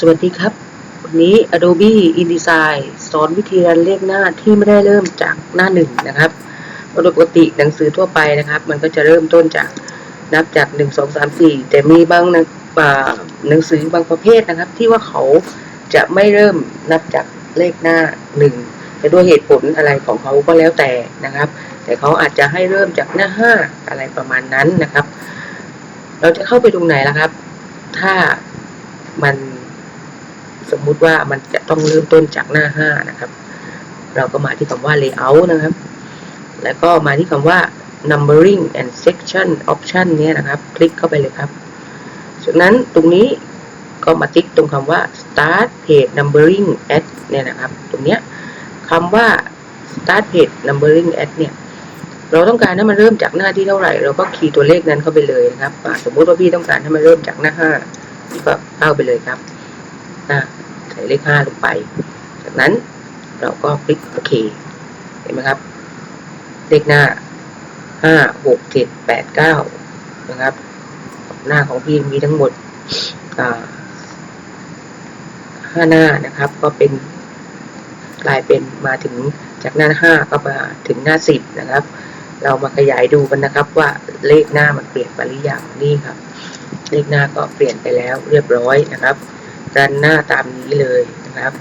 สวัสดีครับ วันนี้ Adobe InDesign สอนวิธีการเรียกหน้าที่ไม่ได้เริ่มจากหน้าหนึ่งนะครับโดยปกติหนังสือทั่วไปนะครับ มันก็จะเริ่มต้นจากนับจากหนึ่งสองสามสี่แต่มีบางหนังอ่าหนังสือบางประเภทนะครับ ที่ว่าเขาจะไม่เริ่มนับจากเลขหน้าหนึ่งแต่ด้วยเหตุผลอะไรของเขาก็แล้วแต่นะครับ แต่เขาอาจจะให้เริ่มจากหน้าห้าอะไรประมาณนั้นนะครับ เราจะเข้าไปตรงไหนล่ะครับ ถ้ามัน สมมุติว่ามันจะต้องเริ่มต้นจากหน้าห้านะครับ เราก็มาที่คำว่า layout นะครับ แล้วก็มาที่คำว่า numbering and section option เนี่ยนะครับ คลิกเข้าไปเลยครับจากนั้นตรงนี้ก็มาติ๊กตรงคำว่า start page numbering at เนี่ยนะครับ ตรงเนี้ยคำว่า start page numbering at เนี่ย เราต้องการให้มันเริ่มจากหน้าที่เท่าไหร่ เราก็คีย์ตัวเลขนั้นเข้าไปเลยนะครับ สมมุติว่าพี่ต้องการให้มันเริ่มจากหน้าห้าก็เข้าไปเลยครับ อ่าใส่เลขห้าลงไป จากนั้นเราก็คลิกโอเค เห็นไหมครับ เลขหน้าห้าหกเจ็ดแปดเก้านะครับ หน้าของพี่มีทั้งหมดอ่าห้าหน้านะครับ ก็เป็นกลายเป็นมาถึงจากหน้าห้าก็มาถึงหน้าสิบนะครับ เรามาขยายดูกันนะครับว่าเลขหน้ามันเปลี่ยนไปหรือยังนี่ครับ เลขหน้าก็เปลี่ยนไปแล้วเรียบร้อยนะครับ รันหน้าตามนี้เลยนะครับ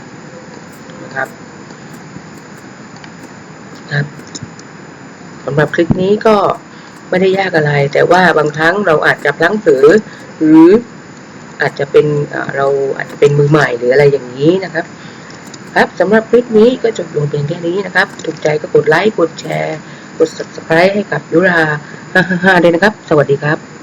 นะครับครับสำหรับคลิปนี้ก็ไม่ได้ยากอะไร แต่ว่าบางครั้งเราอาจจะพลั้งเผลอหรืออาจจะเป็นเราอาจจะเป็นมือใหม่หรืออะไรอย่างนี้นะครับ ครับสำหรับคลิปนี้ก็จบลงเพียงแค่นี้นะครับ ถูกใจก็กดไลค์กดแชร์ กด subscribe ให้กับยุราฮ่าฮ่าฮ่าเลยนะครับ สวัสดีครับ